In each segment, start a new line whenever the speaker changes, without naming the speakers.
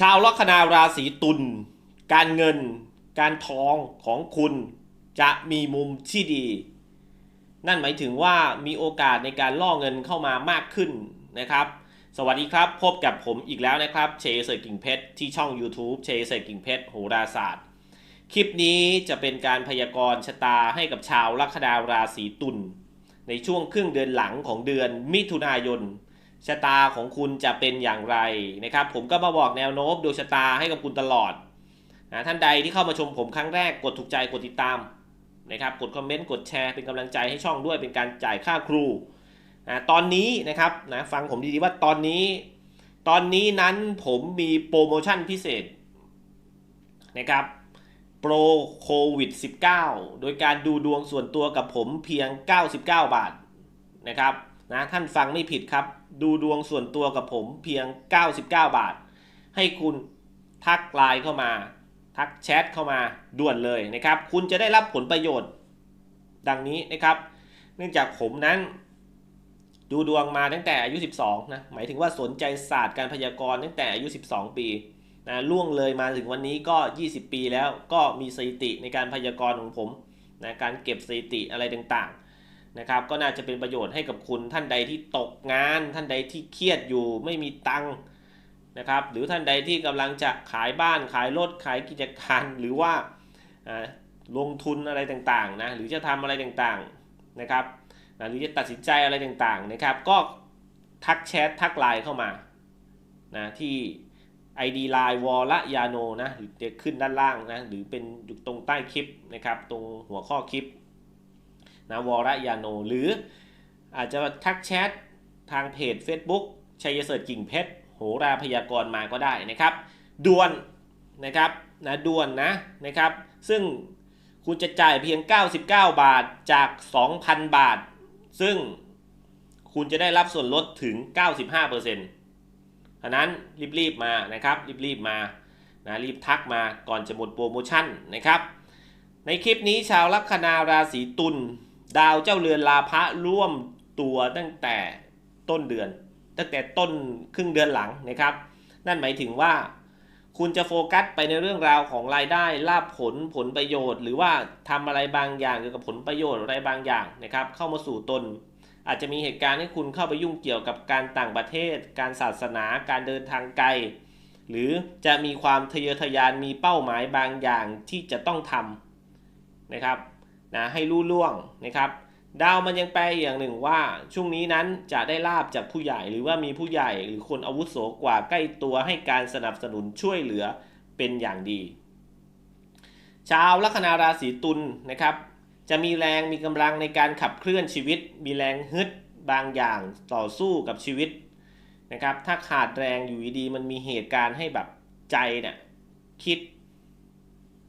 ชาวลัคนาราศีตุล การเงิน การทองของคุณจะมีมุมที่ดี นั่นหมายถึงว่ามีโอกาสในการล่อเงินเข้ามามากขึ้นนะครับ สวัสดีครับพบกับผมอีกแล้วนะครับเชเซอร์กิ่งเพชรที่ช่อง YouTube เชเซอร์กิ่งเพชรโหราศาสตร์ คลิปนี้จะเป็นการพยากรณ์ชะตาให้กับชาวลัคนาราศีตุลในช่วงครึ่งเดือนหลังของเดือนมิถุนายน ชะตาของคุณจะเป็นอย่างไรนะครับ ผมก็มาบอกแนวโน้มดวงชะตาให้กับคุณตลอดนะท่านใดที่เข้ามาชมผมครั้งแรกกดถูกใจกดติดตามนะครับ กดคอมเมนต์กดแชร์เป็นกำลังใจให้ช่องด้วยเป็นการจ่ายค่าครูนะตอนนี้นะครับนะฟังผมดีๆว่าตอนนี้ ตอนนี้นั้นผมมีโปรโมชั่นพิเศษนะครับโปรโควิด -19 โดยการดูดวงส่วนตัวกับผมเพียง 99 บาทนะครับ นะท่านฟังไม่ผิดครับ ดูดวงส่วนตัวกับผมเพียง 99 บาท ให้คุณทักไลน์เข้ามา ทักแชทเข้ามาด่วนเลยนะครับ คุณจะได้รับผลประโยชน์ดังนี้นะครับ เนื่องจากผมนั้น ดูดวงมาตั้งแต่อายุ 12 นะ หมายถึงว่าสนใจศาสตร์การพยากรณ์ตั้งแต่อายุ 12 ปีนะล่วงเลยมาถึงวันนี้ก็ 20 ปีแล้วก็มีสถิติในการพยากรณ์ของผมนะการเก็บสถิติอะไรต่างๆ นะครับก็น่าจะเป็นประโยชน์ให้กับคุณท่านใดที่ตกงาน ท่านใดที่เครียดอยู่ไม่มีตังค์นะครับหรือท่านใดที่กำลังจะขายบ้านขายรถขายกิจการหรือว่าลงทุนอะไรต่างๆนะหรือจะทำอะไรต่างๆนะครับหรือจะตัดสินใจอะไรต่างๆนะครับก็ทักแชททักไลน์เข้ามานะที่ ID Line วอละยาโนนะหรือจะขึ้นด้านล่างนะหรือเป็นอยู่ตรงใต้คลิปนะครับตรงหัวข้อคลิป นะวอละยาโน หรืออาจจะทักแชททางเพจ Facebook ชัยเสริฐกิ่งเพชรโหราพยากรณ์มาก็ได้นะครับด่วนนะครับนะด่วนนะนะครับ ซึ่งคุณจะจ่ายเพียง 99 บาทจาก 2,000 บาท ซึ่งคุณจะได้รับส่วนลดถึง 95%ฉะนั้นรีบๆมานะครับรีบๆมานะรีบทักมาก่อนจะหมดโปรโมชั่นนะครับ ในคลิปนี้ชาวลัคนาราศีตุล ดาวเจ้าเรือนลาพะร่วมตัวตั้งแต่ต้นเดือน ตั้งแต่ต้นครึ่งเดือนหลังนะครับ นั่นหมายถึงว่า คุณจะโฟกัสไปในเรื่องราวของรายได้ลาบผลผลประโยชน์ หรือว่าทำอะไรบางอย่างเกี่ยวกับผลประโยชน์อะไรบางอย่างนะครับ เข้ามาสู่ตน อาจจะมีเหตุการณ์ให้คุณเข้าไปยุ่งเกี่ยวกับการต่างประเทศ การศาสนา การเดินทางไกล หรือจะมีความทะเยอทะยานมีเป้าหมายบางอย่างที่จะต้องทำนะครับ นะให้รู้ล่วงนะครับ ดาวมันยังแปลอย่างหนึ่งว่า ช่วงนี้นั้นจะได้ลาบจากผู้ใหญ่ หรือว่ามีผู้ใหญ่หรือคนอาวุโสกว่าใกล้ตัวให้การสนับสนุนช่วยเหลือเป็นอย่างดี ชาวลัคนาราศีตุลนะครับ จะมีแรงมีกำลังในการขับเคลื่อนชีวิต มีแรงฮึดบางอย่างต่อสู้กับชีวิตนะครับ ถ้าขาดแรงอยู่ดีมันมีเหตุการณ์ให้แบบใจเนี่ยคิด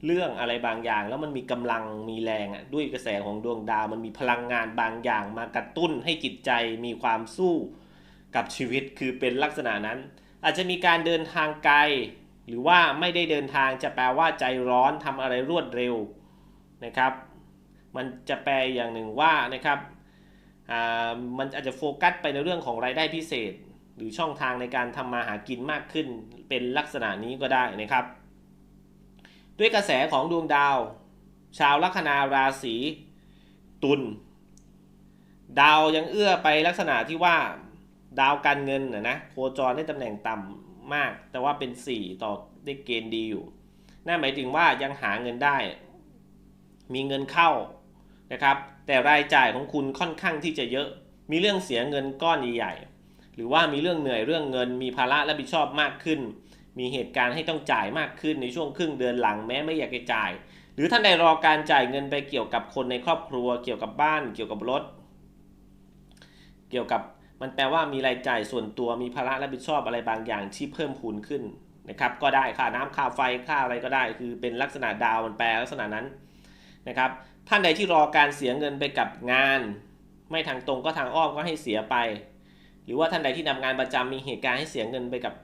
เรื่องอะไรบางอย่าง แล้วมันมีกำลังมีแรงอะด้วยกระแสของดวงดาว มันมีพลังงานบางอย่าง มากระตุ้นให้จิตใจมีความสู้กับชีวิตคือเป็นลักษณะนั้น อาจจะมีการเดินทางไกล หรือว่าไม่ได้เดินทางจะแปลว่าใจร้อนทำอะไรรวดเร็วนะครับ มันจะแปลอย่างหนึ่งว่านะครับอ่ามันอาจจะโฟกัสไปในเรื่องของรายได้พิเศษ หรือช่องทางในการทำมาหากินมากขึ้น เป็นลักษณะนี้ก็ได้นะครับ ด้วยกระแสของดวงดาว ชาวลัคนาราศีตุลดาวยังเอื้อไปลักษณะที่ว่าดาวการเงินนะนะโคจรได้ตำแหน่งต่ำมาก แต่ว่าเป็น 4 ต่อได้เกณฑ์ดีอยู่นั่นหมายถึงว่ายังหาเงินได้ มีเงินเข้านะครับ แต่รายจ่ายของคุณค่อนข้างที่จะเยอะ มีเรื่องเสียเงินก้อนใหญ่ๆหรือว่ามีเรื่องเหนื่อยเรื่องเงิน มีภาระรับผิดชอบมากขึ้น มีเหตุการณ์ให้ต้องจ่ายมากขึ้นในช่วงครึ่งเดือนหลังแม้ไม่อยากจะจ่าย หรือท่านใดรอการจ่ายเงินไปเกี่ยวกับคนในครอบครัว เกี่ยวกับบ้าน เกี่ยวกับรถ เกี่ยวกับมันแปลว่ามีรายจ่ายส่วนตัวมีภาระรับผิดชอบอะไรบางอย่างที่เพิ่มพูนขึ้นนะครับ ก็ได้ค่าน้ำค่าไฟค่าอะไรก็ได้ คือเป็นลักษณะดาวมันแปลลักษณะนั้นนะครับ ท่านใดที่รอการเสียเงินไปกับงาน ไม่ทางตรงก็ทางอ้อมก็ให้เสียไป หรือว่าท่านใดที่ทำงานประจำมีเหตุการณ์ให้เสียเงินไปกับ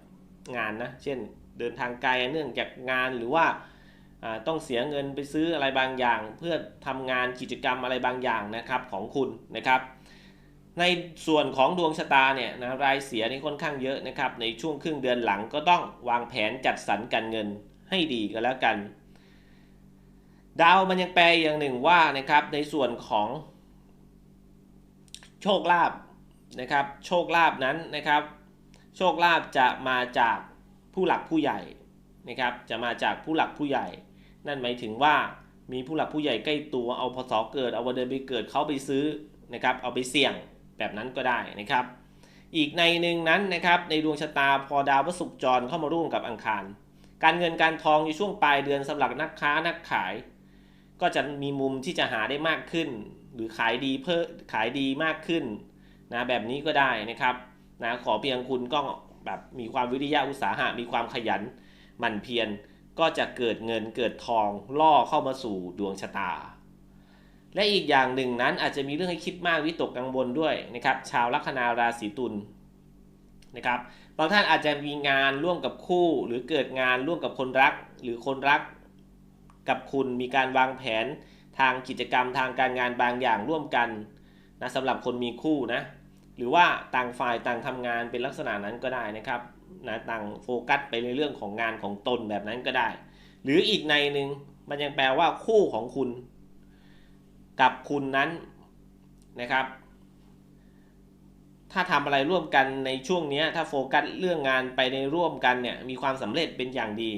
งานนะ เช่นเดินทางไกลเนื่องจากงานหรือว่าต้องเสียเงินไปซื้ออะไรบางอย่าง เพื่อทำงานกิจกรรมอะไรบางอย่างนะครับของคุณนะครับ ในส่วนของดวงชะตาเนี่ยนะรายเสียนี่ค่อนข้างเยอะนะครับ ในช่วงครึ่งเดือนหลังก็ต้องวางแผนจัดสรรการเงินให้ดีก็แล้วกัน ดาวมันยังแปลอย่างหนึ่งว่านะครับในส่วนของโชคลาภนะครับ โชคลาภนั้นนะครับ โชคลาภจะมาจากผู้หลักผู้ใหญ่นะครับ จะมาจากผู้หลักผู้ใหญ่ นั่นหมายถึงว่ามีผู้หลักผู้ใหญ่ใกล้ตัวเอาพศเกิดเอาวันเดือนปีเกิดเขาไปซื้อนะครับเอาไปเสี่ยงแบบนั้นก็ได้นะครับ อีกในหนึ่งนั้นนะครับในดวงชะตาพอดาวพฤศุกร์จรเข้ามาร่วมกับอังคาร การเงินการทองในช่วงปลายเดือนสำหรับนักค้านักขาย ก็จะมีมุมที่จะหาได้มากขึ้น หรือขายดีเพิ่มขายดีมากขึ้นนะแบบนี้ก็ได้นะครับ นะขอเพียงคุณก็แบบมีความวิริยะอุตสาหะ มีความขยันหมั่นเพียรก็จะเกิดเงินเกิดทองล่อเข้ามาสู่ดวงชะตา และอีกอย่างหนึ่งนั้นอาจจะมีเรื่องให้คิดมากวิตกกังวลด้วยนะครับ ชาวลัคนาราศีตุลนะครับบางท่านอาจจะมีงานร่วมกับคู่ หรือเกิดงานร่วมกับคนรัก หรือคนรักกับคุณมีการวางแผนทางกิจกรรมทางการงานบางอย่างร่วมกันนะสำหรับคนมีคู่นะ หรือว่าต่างฝ่ายต่างทำงานเป็นลักษณะนั้นก็ได้นะครับนะต่างโฟกัสไปในเรื่องของงานของตนแบบนั้นก็ได้ หรืออีกในหนึ่งมันยังแปลว่าคู่ของคุณ กับคุณนั้นนะครับ ถ้าทำอะไรร่วมกันในช่วงนี้ถ้าโฟกัสเรื่องงานไปในร่วมกันเนี่ยมีความสำเร็จเป็นอย่างดี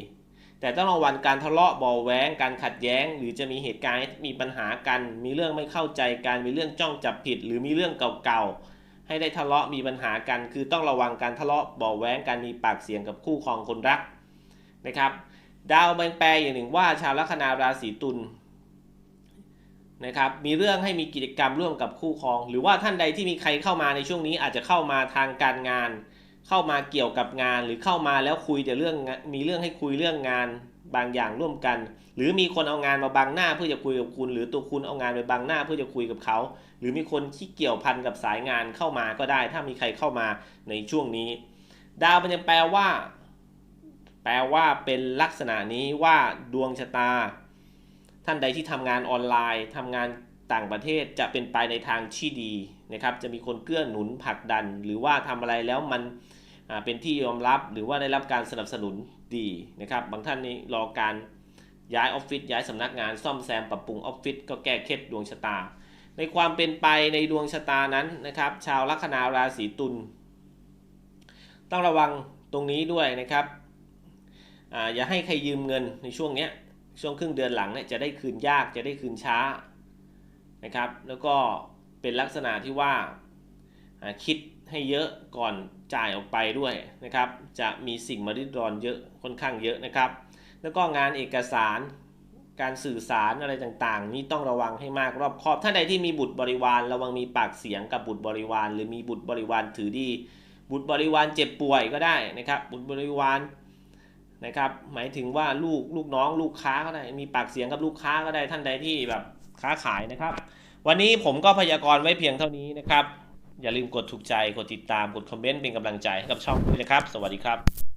แต่ต้องระวังการทะเลาะบาะแว้งการขัดแย้ง หรือจะมีเหตุการณ์มีปัญหากัน มีเรื่องไม่เข้าใจกันมีเรื่องจ้องจับผิด หรือมีเรื่องเก่าๆ ให้ได้ทะเลาะมีปัญหากัน คือต้องระวังการทะเลาะบาะแว้งการมีปากเสียงกับคู่ครองคนรักนะครับ ดาวมันแปลอย่างหนึ่งว่าชาวลัคนาราศีตุลนะครับมีเรื่องให้มีกิจกรรมร่วมกับคู่ครอง หรือว่าท่านใดที่มีใครเข้ามาในช่วงนี้อาจจะเข้ามาทางการงาน เข้ามาเกี่ยวกับงานหรือเข้ามาแล้วคุยแต่เรื่องมีเรื่องให้คุยเรื่องงาน บางอย่างร่วมกัน หรือมีคนเอางานมาบังหน้าเพื่อจะคุยกับคุณ หรือตัวคุณเอางานไปบังหน้าเพื่อจะคุยกับเขา หรือมีคนที่เกี่ยวพันกับสายงานเข้ามาก็ได้ ถ้ามีใครเข้ามาในช่วงนี้ ดาวมันยังแปลว่า แปลว่าเป็นลักษณะนี้ว่าดวงชะตา ท่านใดที่ทำงานออนไลน์ทำงานต่างประเทศจะเป็นไปในทางที่ดีนะครับ จะมีคนเกื้อหนุนผลักดัน หรือว่าทำอะไรแล้วมันเป็นที่ยอมรับหรือว่าได้รับการสนับสนุน ดีนะครับ บางท่านนี่รอการย้ายออฟฟิศย้ายสำนักงานซ่อมแซมปรับปรุงออฟฟิศก็แก้เคล็ดดวงชะตา ในความเป็นไปในดวงชะตานั้นนะครับ ชาวลัคนาราศีตุลต้องระวังตรงนี้ด้วยนะครับออย่าให้ใครยืมเงินในช่วงเนี้ยช่วงครึ่งเดือนหลังเนี่ยจะได้คืนยากจะได้คืนช้านะครับ แล้วก็เป็นลักษณะที่ว่าคิด ให้เยอะก่อนจ่ายออกไปด้วยนะครับ จะมีสิ่งมาริดรอนเยอะค่อนข้างเยอะนะครับ แล้วก็งานเอกสารการสื่อสารอะไรต่างๆ นี่ต้องระวังให้มากรอบคอบถ้าใดที่มีบุตรบริวารระวังมีปากเสียงกับบุตรบริวาร หรือมีบุตรบริวารถือดี บุตรบริวารเจ็บป่วยก็ได้นะครับ บุตรบริวารนะครับ หมายถึงว่าลูกลูกน้องลูกค้าก็ได้มีปากเสียงกับลูกค้าก็ได้ท่านใดที่แบบค้าขายนะครับ วันนี้ผมก็พยากรณ์ไว้เพียงเท่านี้นะครับ อย่าลืมกดถูกใจ กดติดตาม กดคอมเมนต์เป็นกำลังใจให้กับช่องด้วยนะครับ สวัสดีครับ